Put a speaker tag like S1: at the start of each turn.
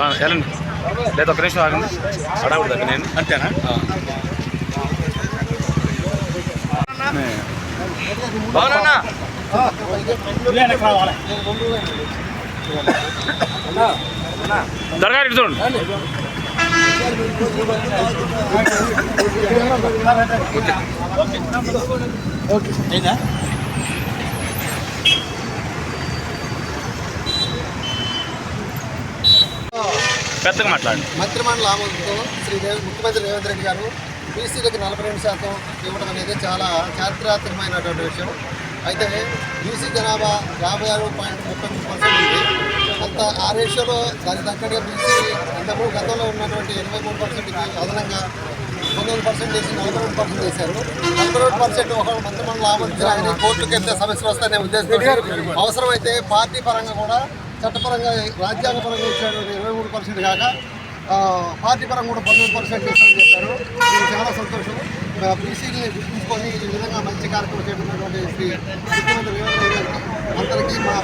S1: ఆ, వెళ్ళండి. లేదు ఒక నిమిషం ఆగండి. అడగకూడదు నేను.
S2: అంతేనా?
S1: బాగున్నా ఇటు చూడండి. పెద్దగా మాట్లాడండి.
S3: మంత్రిమండలి ఆమోదంతో శ్రీ ముఖ్యమంత్రి రేవంత్ రెడ్డి గారు బీసీలకు నలభై రెండు శాతం ఇవ్వడం అనేది చాలా చారిత్రాత్మకమైనటువంటి విషయం. అయితే బీసీ జనాభా యాభై ఆరు పాయింట్ ముప్పై మూడు పర్సెంట్ ఉంది. అంత ఆ రేషియోలో దానికి తగ్గట్టుగా బీసీ అంతకు గతంలో ఉన్నటువంటి ఎనభై మూడు పర్సెంట్కి అదనంగా పంతొమ్మిది పర్సెంట్ చేసి నలభై రెండు పర్సెంట్ చేశారు. నలభై రెండు పర్సెంట్ ఒక మంత్రిమండలి ఆమోదించాలని కోర్టుకి వెళ్తే సమస్యలు వస్తాయనే ఉద్దేశంతో అవసరమైతే పార్టీ పరంగా కూడా చట్టపరంగా రాజ్యాంగపరంగా ఇచ్చినటువంటి ఇరవై మూడు పర్సెంట్ కాక పార్టీ పరంగా కూడా పంతొమ్మిది పర్సెంట్ ఇస్తామని చెప్పారు నేను చాలా సంతోషం. బీసీని గుర్తుంచుకొని ఈ విధంగా మంచి కార్యక్రమం చేపట్టినటువంటి శ్రీ ముఖ్యమంత్రి రేవంత్ రెడ్డి గారికి అందరికీ మా